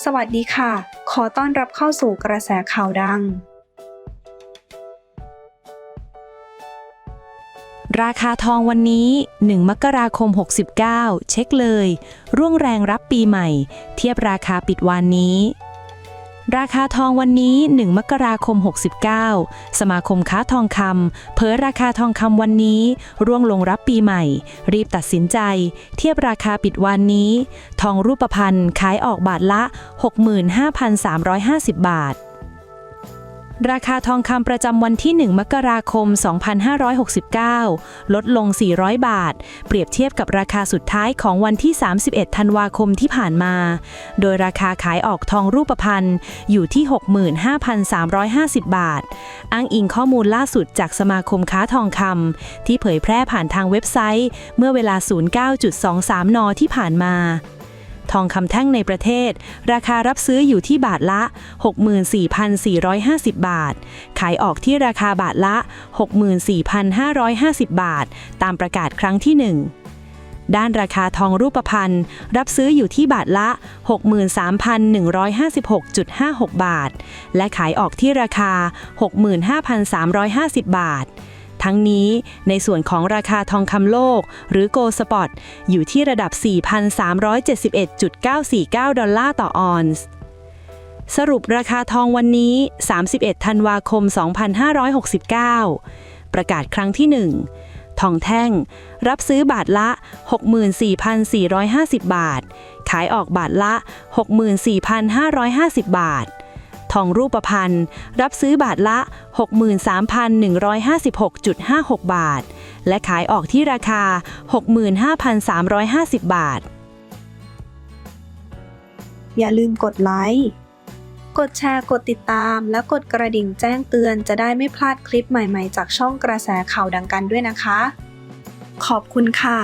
สวัสดีค่ะ ขอต้อนรับเข้าสู่กระแสข่าวดัง ราคาทองวันนี้ 1 มกราคม 69 เช็คเลย ร่วงแรงรับปีใหม่ เทียบราคาปิดวันนี้ ราคาทองวันนี้ 1 มกราคม 69 สมาคมค้าทองคำเผยราคาทองคำวันนี้ ร่วงลงรับปีใหม่ รีบตัดสินใจ เทียบราคาปิดวันนี้ ทองรูปพรรณขายออกบาทละ 65,350 บาท ราคาทองคำประจำวันที่ 1 มกราคม 2569 ลดลง 400 บาท เปรียบเทียบกับราคาสุดท้ายของวันที่ 31 ธันวาคมที่ผ่านมา โดยราคาขายออกทองรูปพรรณอยู่ที่ 65,350 บาท อ้างอิงข้อมูลล่าสุดจากสมาคมค้าทองคำที่เผยแพร่ผ่านทางเว็บไซต์ เมื่อเวลา 09.23 น ที่ผ่านมา ทองคำแท่งในประเทศ ราคารับซื้ออยู่ที่บาทละ 64,450 บาท ขายออกที่ราคาบาทละ 64,550 บาท ตามประกาศครั้งที่ 1ด้านราคาทองรูปพรรณรับซื้ออยู่ที่บาทละ 63,156.56 บาท และขายออกที่ราคา 65,350 บาท ทั้งนี้ในส่วนของราคาทองคำโลก หรือโกลสปอตอยู่ที่ระดับ 4,371.949 ดอลลาร์ต่อออนซ์สรุปราคาทองวันนี้ 31 ธันวาคม 2569 ประกาศครั้งที่ 1 ทองแท่ง รับซื้อบาทละ 64,450 บาท ขายออกบาทละ 64,550 บาท ทองรูปพรรณรับซื้อบาทละ 63,156.56 บาท และขายออกที่ราคา 65,350 บาท อย่าลืมกดไลค์กดแชร์กดติดตาม และกดกระดิ่งแจ้งเตือนจะได้ไม่พลาดคลิปใหม่ๆ จากช่องกระแสข่าวดังกันด้วยนะคะ ขอบคุณค่ะ